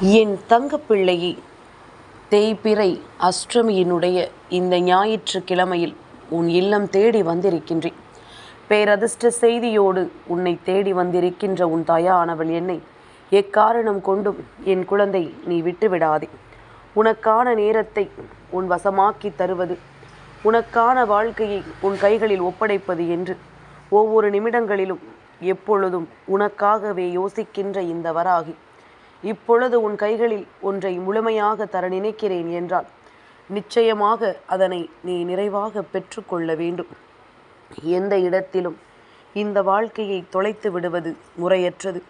என் தங்கப்பிள்ளையே தேய்பிறை அஷ்டமியினுடைய இந்த ஞாயிற்றுக்கிழமையில் உன் இல்லம் தேடி வந்திருக்கின்றேன். பேரதிர்ஷ்ட செய்தியோடு உன்னை தேடி வந்திருக்கின்ற உன் தாயானவள் என்னை எக்காரணம் கொண்டும் என் குழந்தை நீ விட்டுவிடாதே. உனக்கான நேரத்தை உன் வசமாக்கி தருவது உனக்கான வாழ்க்கையை உன் கைகளில் ஒப்படைப்பது என்று ஒவ்வொரு நிமிடங்களிலும் எப்பொழுதும் உனக்காகவே யோசிக்கின்ற இந்த வராகி. இப்பொழுது உன் கைகளில் ஒன்றை முழுமையாக தர நினைக்கிறேன் என்றால் நிச்சயமாக அதனை நீ நிறைவாக பெற்றுக்கொள்ள வேண்டும். எந்த இடத்திலும் இந்த வாழ்க்கையை தொலைத்து விடுவது முறையற்றது.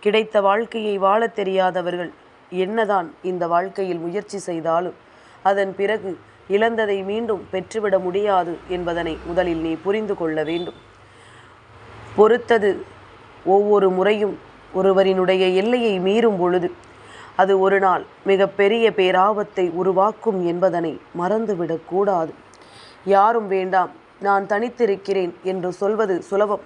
கிடைத்த வாழ்க்கையை வாழத் தெரியாதவர்கள் என்னதான் இந்த வாழ்க்கையில் முயற்சி செய்தாலும் அதன் பிறகு இழந்ததை மீண்டும் பெற்றுவிட முடியாது என்பதனை முதலில் நீ புரிந்து கொள்ள வேண்டும். பொறுத்தது ஒவ்வொரு முறையும் ஒருவரினுடைய எல்லையை மீறும் பொழுது அது ஒரு நாள் மிகப்பெரிய பேராபத்தை உருவாக்கும் என்பதனை மறந்துவிடக்கூடாது யாரும் வேண்டாம் நான் தனித்திருக்கிறேன் என்று சொல்வது சுலபம்.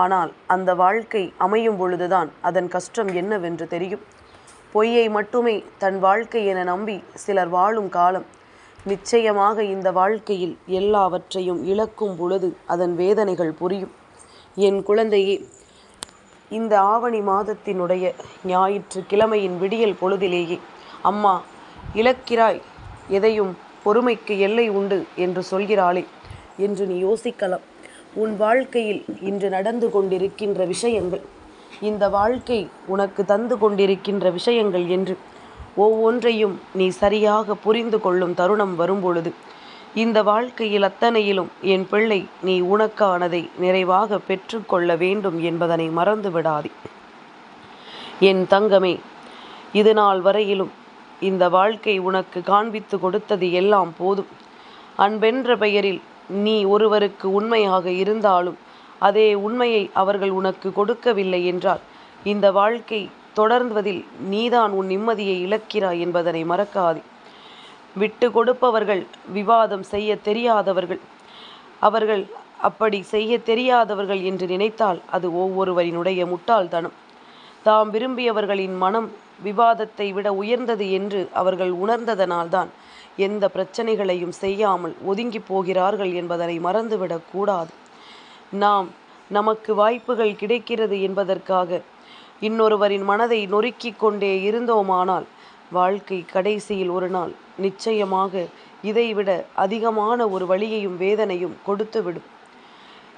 ஆனால் அந்த வாழ்க்கை அமையும் பொழுதுதான் அதன் கஷ்டம் என்னவென்று தெரியும். பொய்யை மட்டுமே தன் வாழ்க்கை என நம்பி சிலர் வாழும் காலம் நிச்சயமாக இந்த வாழ்க்கையில் எல்லாவற்றையும் இழக்கும் பொழுது அதன் வேதனைகள் புரியும். என் குழந்தையே இந்த ஆவணி மாதத்தினுடைய ஞாயிற்று கிழமையின் விடியல் பொழுதிலேயே அம்மா இழக்கிறாய் எதையும் பொறுமைக்கு எல்லை உண்டு என்று சொல்கிறாளே என்று நீ யோசிக்கலாம். உன் வாழ்க்கையில் இன்று நடந்து கொண்டிருக்கின்ற விஷயங்கள் இந்த வாழ்க்கை உனக்கு தந்து கொண்டிருக்கின்ற விஷயங்கள் என்று ஒவ்வொன்றையும் நீ சரியாக புரிந்து கொள்ளும் தருணம் வரும்பொழுது இந்த வாழ்க்கையில் அத்தனையிலும் என் பிள்ளை நீ உனக்கானதை நிறைவாக பெற்றுக்கொள்ள வேண்டும் என்பதனை மறந்து விடாதே. என் தங்கமே இது நாள் வரையிலும் இந்த வாழ்க்கை உனக்கு காண்பித்து கொடுத்தது எல்லாம் போதும். அன்பென்ற பெயரில் நீ ஒருவருக்கு உண்மையாக இருந்தாலும் அதே உண்மையை அவர்கள் உனக்கு கொடுக்கவில்லை என்றால் இந்த வாழ்க்கை தொடர்வதில் நீதான் உன் நிம்மதியை இழக்கிறாய் என்பதனை மறக்காதே. விட்டு கொடுப்பவர்கள் விவாதம் செய்ய தெரியாதவர்கள். அவர்கள் அப்படி செய்ய தெரியாதவர்கள் என்று நினைத்தால் அது ஒவ்வொருவரினுடைய முட்டாள்தனம். தாம் விரும்பியவர்களின் மனம் விவாதத்தை விட உயர்ந்தது என்று அவர்கள் உணர்ந்ததனால்தான் எந்த பிரச்சனைகளையும் செய்யாமல் ஒதுங்கி போகிறார்கள் என்பதனை மறந்துவிடக்கூடாது நாம் நமக்கு வாய்ப்புகள் கிடைக்கிறது என்பதற்காக இன்னொருவரின் மனதை நொறுக்கிக் கொண்டே இருந்தோமானால் வாழ்க்கை கடைசியில் ஒரு நாள் நிச்சயமாக இதைவிட அதிகமான ஒரு வழியையும் வேதனையும் கொடுத்துவிடும்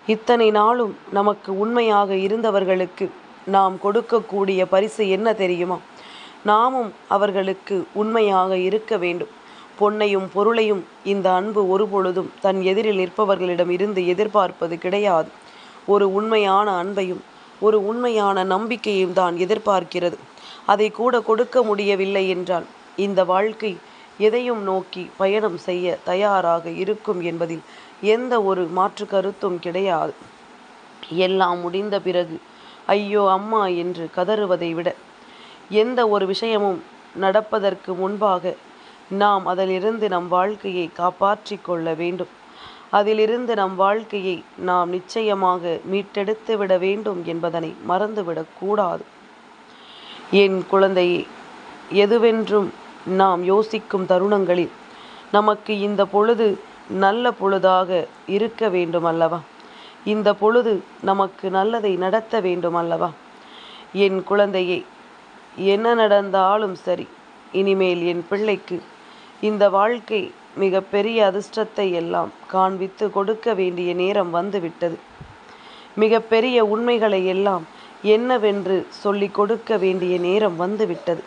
இத்தனை நாளும் நமக்கு உண்மையாக இருந்தவர்களுக்கு நாம் கொடுக்கக்கூடிய பரிசு என்ன தெரியுமா? நாமும் அவர்களுக்கு உண்மையாக இருக்க வேண்டும். பொன்னையும் பொருளையும் இந்த அன்பு ஒருபொழுதும் தன் எதிரில் நிற்பவர்களிடம் இருந்து எதிர்பார்ப்பது கிடையாது. ஒரு உண்மையான அன்பையும் ஒரு உண்மையான நம்பிக்கையும் தான் எதிர்பார்க்கிறது. அதை கூட கொடுக்க முடியவில்லை என்றால் இந்த வாழ்க்கை எதையும் நோக்கி பயணம் செய்ய தயாராக இருக்கும் என்பதில் எந்த ஒரு மாற்று கருத்தும் கிடையாது. எல்லாம் முடிந்த பிறகு ஐயோ அம்மா என்று கதறுவதை விட எந்த ஒரு விஷயமும் நடப்பதற்கு முன்பாக நாம் அதிலிருந்து நம் வாழ்க்கையை காப்பாற்றி கொள்ள வேண்டும். அதிலிருந்து நம் வாழ்க்கையை நாம் நிச்சயமாக மீட்டெடுத்து விட வேண்டும் என்பதனை மறந்துவிடக்கூடாது என் குழந்தையை எதுவென்றும் நாம் யோசிக்கும் தருணங்களில் நமக்கு இந்த பொழுது நல்ல பொழுதாக இருக்க வேண்டும் அல்லவா? இந்த பொழுது நமக்கு நல்லதை நடத்த வேண்டும் அல்லவா? என் குழந்தையே என்ன நடந்தாலும் சரி இனிமேல் என் பிள்ளைக்கு இந்த வாழ்க்கை மிக பெரிய அதிர்ஷ்டத்தை எல்லாம் காண்பித்து கொடுக்க வேண்டிய நேரம் வந்துவிட்டது. மிக பெரிய உண்மைகளை எல்லாம் என்னவென்று சொல்லிக் கொடுக்க வேண்டிய நேரம் வந்துவிட்டது.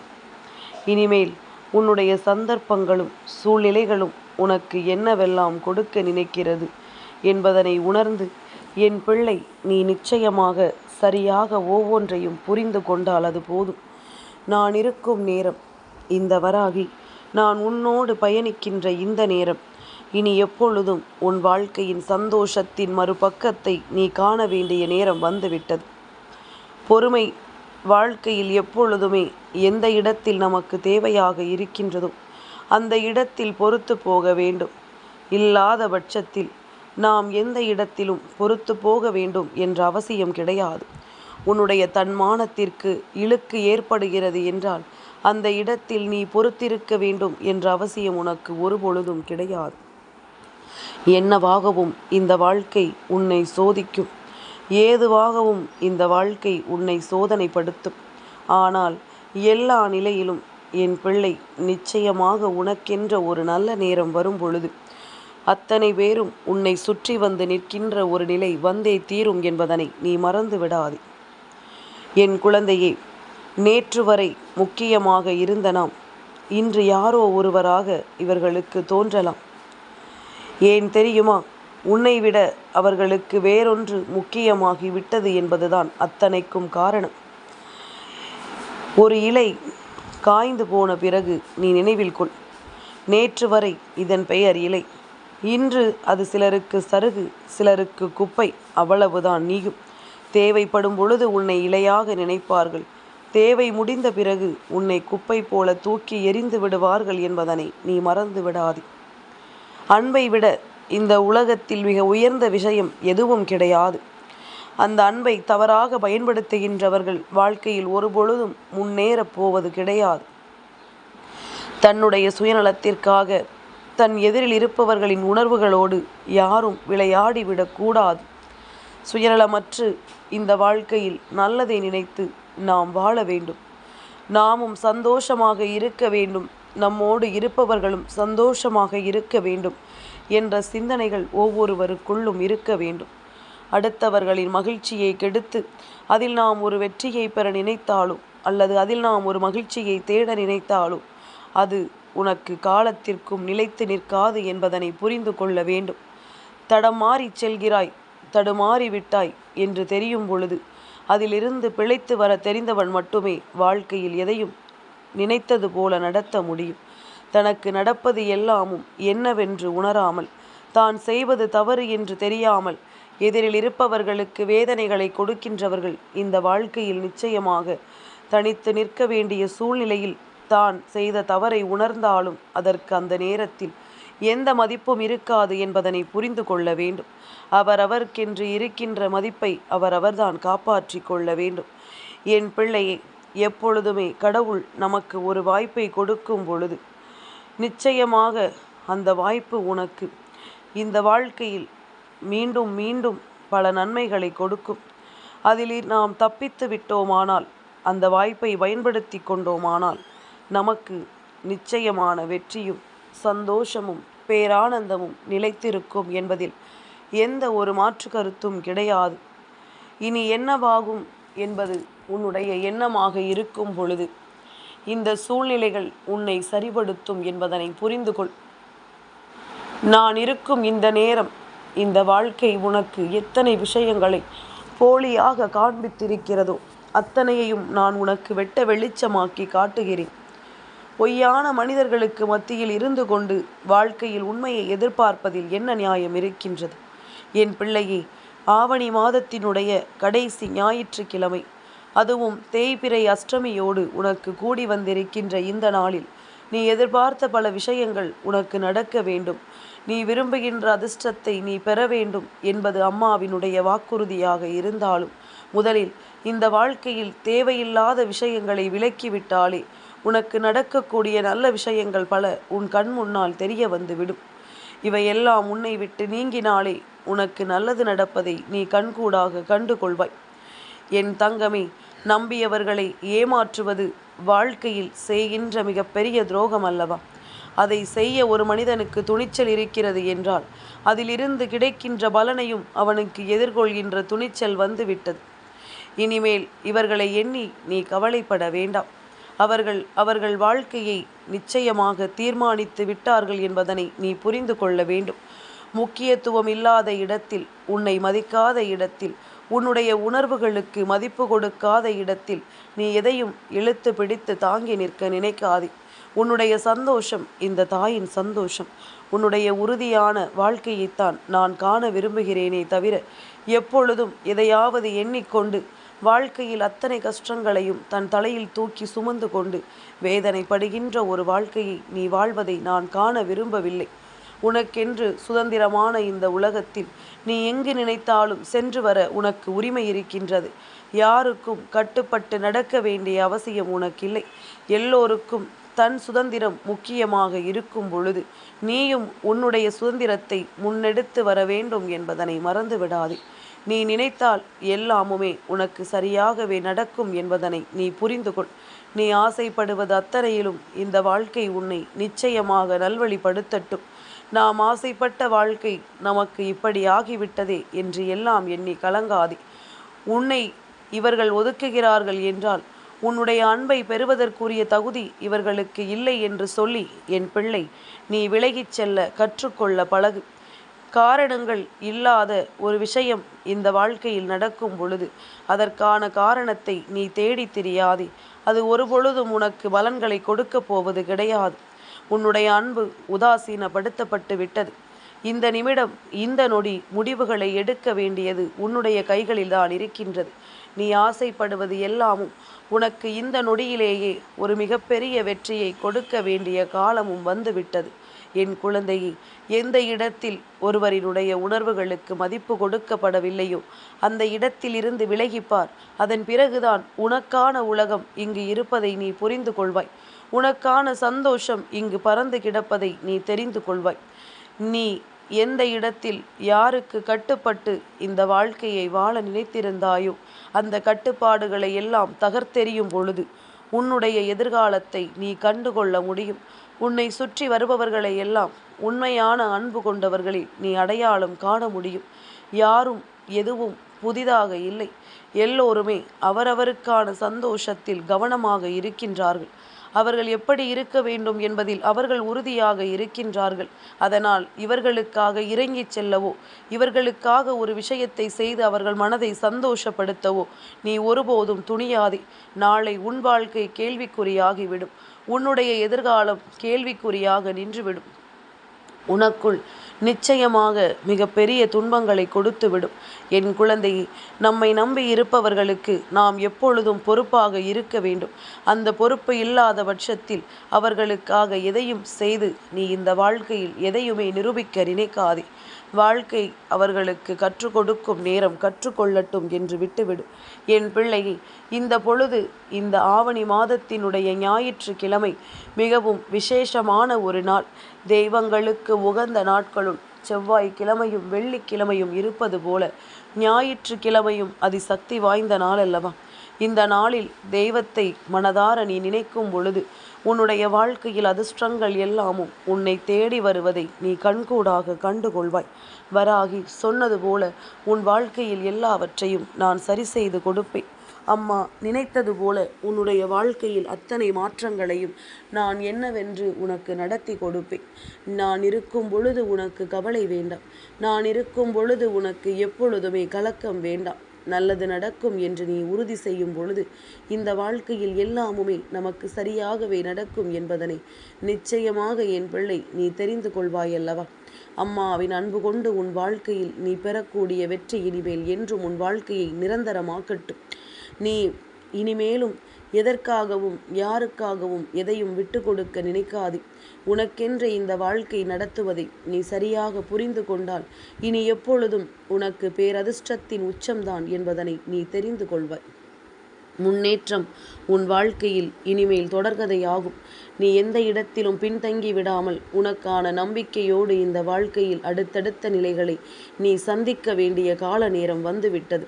இனிமேல் உன்னுடைய சந்தர்ப்பங்களும் சூழ்நிலைகளும் உனக்கு என்னவெல்லாம் கொடுக்க நினைக்கிறது என்பதனை உணர்ந்து என் பிள்ளை நீ நிச்சயமாக சரியாக ஒவ்வொன்றையும் புரிந்து கொண்டால் அது போதும். நான் இருக்கும் நேரம் இந்த வராகி. நான் உன்னோடு பயணிக்கின்ற இந்த நேரம். இனி எப்பொழுதும் உன் வாழ்க்கையின் சந்தோஷத்தின் மறுபக்கத்தை நீ காண வேண்டிய நேரம் வந்துவிட்டது. பொறுமை வாழ்க்கையில் எப்பொழுதுமே எந்த இடத்தில் நமக்கு தேவையாக இருக்கின்றதோ அந்த இடத்தில் பொறுத்து போக வேண்டும். இல்லாத பட்சத்தில் நாம் எந்த இடத்திலும் பொறுத்து போக வேண்டும் என்ற அவசியம் கிடையாது. உன்னுடைய தன்மானத்திற்கு இழுக்கு ஏற்படுகிறது என்றால் அந்த இடத்தில் நீ பொறுத்திருக்க வேண்டும் என்ற அவசியம் உனக்கு ஒருபொழுதும் கிடையாது. என்னவாகவும் இந்த வாழ்க்கை உன்னை சோதிக்கும். ஏதுவாகவும் இந்த வாழ்க்கை உன்னை சோதனைப்படுத்தும். ஆனால் எல்லா நிலையிலும் என் பிள்ளை நிச்சயமாக உனக்கென்ற ஒரு நல்ல நேரம் வரும் பொழுது அத்தனை பேரும் உன்னை சுற்றி வந்து நிற்கின்ற ஒரு நிலை வந்தே தீரும் என்பதனை நீ மறந்து விடாதே. என் குழந்தையே நேற்று வரை முக்கியமாக இருந்த நாம் இன்று யாரோ ஒருவராக இவர்களுக்கு தோன்றலாம். ஏன் தெரியுமா? உன்னை விட அவர்களுக்கு வேறொன்று முக்கியமாகி விட்டது என்பதுதான் அத்தனைக்கும் காரணம். ஒரு இலை காய்ந்து போன பிறகு நீ நினைவில் கொள். நேற்று வரை இதன் பெயர் இலை. இன்று அது சிலருக்கு சருகு சிலருக்கு குப்பை அவ்வளவுதான் நீயும். தேவைப்படும் பொழுது உன்னை இலையாக நினைப்பார்கள். தேவை முடிந்த பிறகு உன்னை குப்பை போல தூக்கி எரிந்து விடுவார்கள் என்பதனை நீ மறந்து விடாதே. அன்பை விட இந்த உலகத்தில் மிக உயர்ந்த விஷயம் எதுவும் கிடையாது. அந்த அன்பை தவறாக பயன்படுத்துகின்றவர்கள் வாழ்க்கையில் ஒருபொழுதும் முன்னேறப் போவது கிடையாது. தன்னுடைய சுயநலத்திற்காக தன் எதிரில் இருப்பவர்களின் உணர்வுகளோடு யாரும் விளையாடிவிடக்கூடாது சுயநலமற்று இந்த வாழ்க்கையில் நல்லதை நினைத்து நாம் வாழ வேண்டும். நாமும் சந்தோஷமாக இருக்க வேண்டும். நம்மோடு இருப்பவர்களும் சந்தோஷமாக இருக்க வேண்டும். என்ற சிந்தனைகள் ஒவ்வொருவருக்குள்ளும் இருக்க வேண்டும். அடுத்தவர்களின் மகிழ்ச்சியை கெடுத்து அதில் நாம் ஒரு வெற்றியை பெற நினைத்தாலும் அல்லது அதில் நாம் ஒரு மகிழ்ச்சியை தேட நினைத்தாலும் அது உனக்கு காலத்திற்கும் நிலைத்து நிற்காது என்பதனை புரிந்து கொள்ள வேண்டும். தடமாறி செல்கிறாய் தடுமாறி விட்டாய் என்று தெரியும் பொழுது அதிலிருந்து பிழைத்து வர தெரிந்தவன் மட்டுமே வாழ்க்கையில் எதையும் நினைத்தது போல நடத்த முடியும். தனக்கு நடப்பது எல்லாமும் என்னவென்று உணராமல் தான் செய்வது தவறு என்று தெரியாமல் எதிரில் இருப்பவர்களுக்கு வேதனைகளை கொடுக்கின்றவர்கள் இந்த வாழ்க்கையில் நிச்சயமாக தனித்து நிற்க வேண்டிய சூழ்நிலையில் தான் செய்த தவறை உணர்ந்தாலும் அதற்கு அந்த நேரத்தில் எந்த மதிப்பும் இருக்காது என்பதனை புரிந்து கொள்ள வேண்டும். அவரவர்க்கென்று இருக்கின்ற மதிப்பை அவரவர்தான் காப்பாற்றி கொள்ள வேண்டும். என் பிள்ளையை எப்பொழுதுமே கடவுள் நமக்கு ஒரு வாய்ப்பை கொடுக்கும் பொழுது நிச்சயமாக அந்த வாய்ப்பு உனக்கு. இந்த வாழ்க்கையில் மீண்டும் மீண்டும் பல நன்மைகளை கொடுக்கும். அதில் நாம் தப்பித்து விட்டோமானால் அந்த வாய்ப்பை பயன்படுத்தி கொண்டோமானால் நமக்கு நிச்சயமான வெற்றியும் சந்தோஷமும் பேரானந்தமும் நிலைத்திருக்கும் என்பதில் எந்த ஒரு மாற்று கருத்தும் கிடையாது. இனி என்னவாகும் என்பது உன்னுடைய எண்ணமாக இருக்கும் பொழுது. இந்த சூழ்நிலைகள் உன்னை சரிபடுத்தும் என்பதனை புரிந்து கொள் நான் இருக்கும் இந்த நேரம் இந்த வாழ்க்கை உனக்கு எத்தனை விஷயங்களை போலியாக காண்பித்திருக்கிறதோ அத்தனையையும் நான் உனக்கு வெட்ட வெளிச்சமாக்கி காட்டுகிறேன். பொய்யான மனிதர்களுக்கு மத்தியில் இருந்து கொண்டு வாழ்க்கையில் உண்மையை எதிர்பார்ப்பதில் என்ன நியாயம் இருக்கின்றது? என் பிள்ளையே ஆவணி மாதத்தினுடைய கடைசி ஞாயிற்றுக்கிழமை அதுவும் தேய்பிறை அஷ்டமியோடு உனக்கு கூடி வந்திருக்கின்ற இந்த நாளில் நீ எதிர்பார்த்த பல விஷயங்கள் உனக்கு நடக்க வேண்டும். நீ விரும்புகின்ற அதிர்ஷ்டத்தை நீ பெற வேண்டும் என்பது அம்மாவினுடைய வாக்குறுதியாக இருந்தாலும் முதலில் இந்த வாழ்க்கையில் தேவையில்லாத விஷயங்களை விலக்கிவிட்டாலே உனக்கு நடக்கக்கூடிய நல்ல விஷயங்கள் பல உன் கண் முன்னால் தெரிய வந்துவிடும். இவையெல்லாம் உன்னை விட்டு நீங்கினாலே உனக்கு நல்லது நடப்பதை நீ கண்கூடாக கண்டு கொள்வாய் என் தங்கமே நம்பியவர்களை ஏமாற்றுவது வாழ்க்கையில் செய்கின்ற மிகப்பெரிய துரோகம் அல்லவா? அதை செய்ய ஒரு மனிதனுக்கு துணிச்சல் இருக்கிறது என்றால் அதிலிருந்து கிடைக்கின்ற பலனையும் அவனுக்கு எதிர்கொள்கின்ற துணிச்சல் வந்துவிட்டது. இனிமேல் இவர்களை எண்ணி நீ கவலைப்பட வேண்டாம். அவர்கள் அவர்கள் வாழ்க்கையை நிச்சயமாக தீர்மானித்து விட்டார்கள் என்பதனை நீ புரிந்து கொள்ள வேண்டும். முக்கியத்துவம் இல்லாத இடத்தில் உன்னை மதிக்காத இடத்தில் உன்னுடைய உணர்வுகளுக்கு மதிப்பு கொடுக்காத இடத்தில் நீ எதையும் இழுத்து பிடித்து தாங்கி நிற்க நினைக்காதே. உன்னுடைய சந்தோஷம் இந்த தாயின் சந்தோஷம். உன்னுடைய உறுதியான வாழ்க்கையைத்தான் நான் காண விரும்புகிறேனே தவிர எப்பொழுதும் எதையாவது எண்ணிக்கொண்டு வாழ்க்கையில் அத்தனை கஷ்டங்களையும் தன் தலையில் தூக்கி சுமந்து கொண்டு வேதனைப்படுகின்ற ஒரு வாழ்க்கையை நீ வாழ்வதை நான் காண விரும்பவில்லை. உனக்கென்று சுதந்திரமான இந்த உலகத்தில் நீ எங்கு நினைத்தாலும் சென்று வர உனக்கு உரிமை இருக்கின்றது. யாருக்கும் கட்டுப்பட்டு நடக்க வேண்டிய அவசியம் உனக்கில்லை. எல்லோருக்கும் தன் சுதந்திரம் முக்கியமாக இருக்கும் பொழுது நீயும் உன்னுடைய சுதந்திரத்தை முன்னெடுத்து வர வேண்டும் என்பதனை மறந்து விடாதே. நீ நினைத்தால் எல்லாமுமே உனக்கு சரியாகவே நடக்கும் என்பதனை நீ புரிந்து கொள். நீ ஆசைப்படுவது அத்தனையிலும் இந்த வாழ்க்கை உன்னை நிச்சயமாக நல்வழிப்படுத்தட்டும். நாம் ஆசைப்பட்ட வாழ்க்கை நமக்கு இப்படி ஆகிவிட்டதே என்று எல்லாம் எண்ணி கலங்காதே. உன்னை இவர்கள் ஒதுக்குகிறார்கள் என்றால் உன்னுடைய அன்பை பெறுவதற்குரிய தகுதி இவர்களுக்கு இல்லை என்று சொல்லி என் பிள்ளை நீ விலகிச் செல்ல கற்றுக்கொள்ள பழகு. காரணங்கள் இல்லாத ஒரு விஷயம் இந்த வாழ்க்கையில் நடக்கும் பொழுது அதற்கான காரணத்தை நீ தேடி தெரியாதே. அது ஒரு பொழுதும் உனக்கு பலன்களை கொடுக்கப் போவது கிடையாது. உன்னுடைய அன்பு உதாசீனப்படுத்தப்பட்டு விட்டது. இந்த நிமிடம் இந்த நொடி முடிவுகளை எடுக்க வேண்டியது உன்னுடைய கைகளில் தான் இருக்கின்றது. நீ ஆசைப்படுவது எல்லாமும் உனக்கு இந்த நொடியிலேயே ஒரு மிகப்பெரிய வெற்றியை கொடுக்க வேண்டிய காலமும் வந்துவிட்டது. என் குழந்தையை எந்த இடத்தில் ஒருவரினுடைய உணர்வுகளுக்கு மதிப்பு கொடுக்கப்படவில்லையோ அந்த இடத்தில் இருந்து விலகிப்பார். அதன் பிறகுதான் உனக்கான உலகம் இங்கு இருப்பதை நீ புரிந்து கொள்வாய். உனக்கான சந்தோஷம் இங்கு பறந்து கிடப்பதை நீ தெரிந்து கொள்வாய். நீ எந்த இடத்தில் யாருக்கு கட்டுப்பட்டு இந்த வாழ்க்கையை வாழ நினைத்திருந்தாயோ அந்த கட்டுப்பாடுகளை எல்லாம் தகர்த்தெறியும் பொழுது உன்னுடைய எதிர்காலத்தை நீ கண்டுகொள்ள முடியும். உன்னை சுற்றி வருபவர்களை எல்லாம் உண்மையான அன்பு கொண்டவர்களில் நீ அடையாளம் காண முடியும். யாரும் எதுவும் புதிதாக இல்லை. எல்லோருமே அவரவருக்கான சந்தோஷத்தில் கவனமாக இருக்கின்றார்கள். அவர்கள் எப்படி இருக்க வேண்டும் என்பதில் அவர்கள் உறுதியாக இருக்கின்றார்கள். அதனால் இவர்களுக்காக இறங்கிச் செல்லவோ இவர்களுக்காக ஒரு விஷயத்தை செய்து அவர்கள் மனதை சந்தோஷப்படுத்தவோ நீ ஒருபோதும் துணியாதே. நாளை உன் வாழ்க்கை கேள்விக்குறியாகிவிடும். உன்னுடைய எதிர்காலம் கேள்விக்குறியாக நின்றுவிடும். உனக்குள் நிச்சயமாக மிகப்பெரிய துன்பங்களை கொடுத்துவிடும். என் குழந்தை நம்மை நம்பி இருப்பவர்களுக்கு நாம் எப்பொழுதும் பொறுப்பாக இருக்க வேண்டும். அந்த பொறுப்பு இல்லாத பட்சத்தில் அவர்களுக்காக எதையும் செய்து நீ இந்த வாழ்க்கையில் எதையுமே நிரூபிக்க நினைக்காதே. வாழ்க்கை அவர்களுக்கு கற்றுக் கொடுக்கும் நேரம் கற்றுக்கொள்ளட்டும் என்று விட்டுவிடு. என் பிள்ளையை இந்த பொழுது இந்த ஆவணி மாதத்தினுடைய ஞாயிற்றுக்கிழமை மிகவும் விசேஷமான ஒரு நாள். தெய்வங்களுக்கு உகந்த நாட்களும் செவ்வாய் கிழமையும் வெள்ளிக்கிழமையும் இருப்பது போல ஞாயிற்றுக்கிழமையும் அதிசக்தி வாய்ந்த நாள் அல்லவா? இந்த நாளில் தெய்வத்தை மனதார நீ நினைக்கும் பொழுது உன்னுடைய வாழ்க்கையில் அதிர்ஷ்டங்கள் எல்லாமும் உன்னை தேடி வருவதை நீ கண்கூடாக கண்டுகொள்வாய். வராகி சொன்னது போல உன் வாழ்க்கையில் எல்லாவற்றையும் நான் சரி செய்து கொடுப்பேன். அம்மா நினைத்தது போல உன்னுடைய வாழ்க்கையில் அத்தனை மாற்றங்களையும் நான் என்னவென்று உனக்கு நடத்தி கொடுப்பேன். நான் இருக்கும் பொழுது உனக்கு கவலை வேண்டாம். நான் இருக்கும் பொழுது உனக்கு எப்பொழுதுமே கலக்கம் வேண்டாம். நல்லது நடக்கும் என்று நீ உறுதி செய்யும் பொழுது இந்த வாழ்க்கையில் எல்லாமுமே நமக்கு சரியாகவே நடக்கும் என்பதனை நிச்சயமாக என் பிள்ளை நீ தெரிந்து கொள்வாயல்லவா. அம்மாவின் அன்பு கொண்டு உன் வாழ்க்கையில் நீ பெறக்கூடிய வெற்றி இனிமேல் என்றும் உன் வாழ்க்கையை நிரந்தரமாக்கட்டும். நீ இனிமேலும் எதற்காகவும் யாருக்காகவும் எதையும் விட்டு கொடுக்க நினைக்காது. உனக்கென்று இந்த வாழ்க்கை நடத்துவதை நீ சரியாக புரிந்து கொண்டால் இனி எப்பொழுதும் உனக்கு பேரதிர்ஷ்டத்தின் உச்சம்தான் என்பதனை நீ தெரிந்து கொள்வாய். முன்னேற்றம் உன் வாழ்க்கையில் இனிமேல் தொடர்கதையாகும். நீ எந்த இடத்திலும் பின்தங்கி விடாமல் உனக்கான நம்பிக்கையோடு இந்த வாழ்க்கையில் அடுத்தடுத்த நிலைகளை நீ சந்திக்க வேண்டிய கால நேரம் வந்துவிட்டது.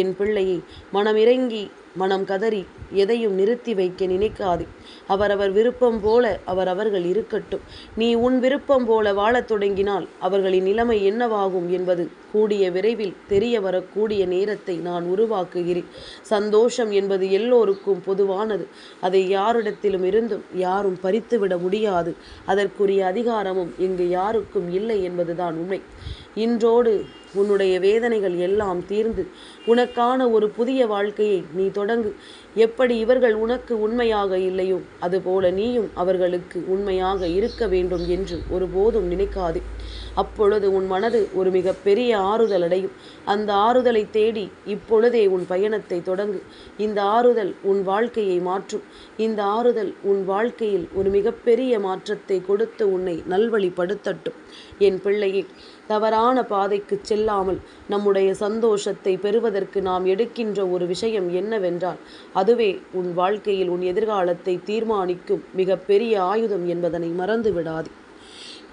என் பிள்ளையை மனமிறங்கி மனம் கதறி எதையும் நிறுத்தி வைக்க நினைக்காது. அவரவர் விருப்பம் போல அவர் அவர்கள் இருக்கட்டும். நீ உன் விருப்பம் போல வாழத் தொடங்கினால் அவர்களின் நிலைமை என்னவாகும் என்பது கூடிய விரைவில் தெரிய வரக்கூடிய நேரத்தை நான் உருவாக்குகிறேன். சந்தோஷம் என்பது எல்லோருக்கும் பொதுவானது. அதை யாரிடத்திலும் இருந்தும் யாரும் பறித்துவிட முடியாது. அதற்குரிய அதிகாரமும் இங்கு யாருக்கும் இல்லை என்பதுதான் உண்மை. இன்றோடு உன்னுடைய வேதனைகள் எல்லாம் தீர்ந்து உனக்கான ஒரு புதிய வாழ்க்கையை நீ தொடங்கு. எப்படி இவர்கள் உனக்கு உண்மையாக இல்லையோ அதுபோல நீயும் அவர்களுக்கு உண்மையாக இருக்க வேண்டும் என்று ஒருபோதும் நினைக்காதே. அப்பொழுது உன் மனது ஒரு மிக பெரிய ஆறுதல் அடையும். அந்த ஆறுதலை தேடி இப்பொழுதே உன் பயணத்தை தொடங்கு. இந்த ஆறுதல் உன் வாழ்க்கையை மாற்றும். இந்த ஆறுதல் உன் வாழ்க்கையில் ஒரு மிகப்பெரிய மாற்றத்தை கொடுத்து உன்னை நல்வழிப்படுத்தட்டும். என் பிள்ளையை தவறான பாதைக்கு செல்லாமல் நம்முடைய சந்தோஷத்தை பெறுவதற்கு நாம் எடுக்கின்ற ஒரு விஷயம் என்னவென்றால் அதுவே உன் வாழ்க்கையில் உன் எதிர்காலத்தை தீர்மானிக்கும் மிகப்பெரிய ஆயுதம் என்பதனை மறந்து விடாது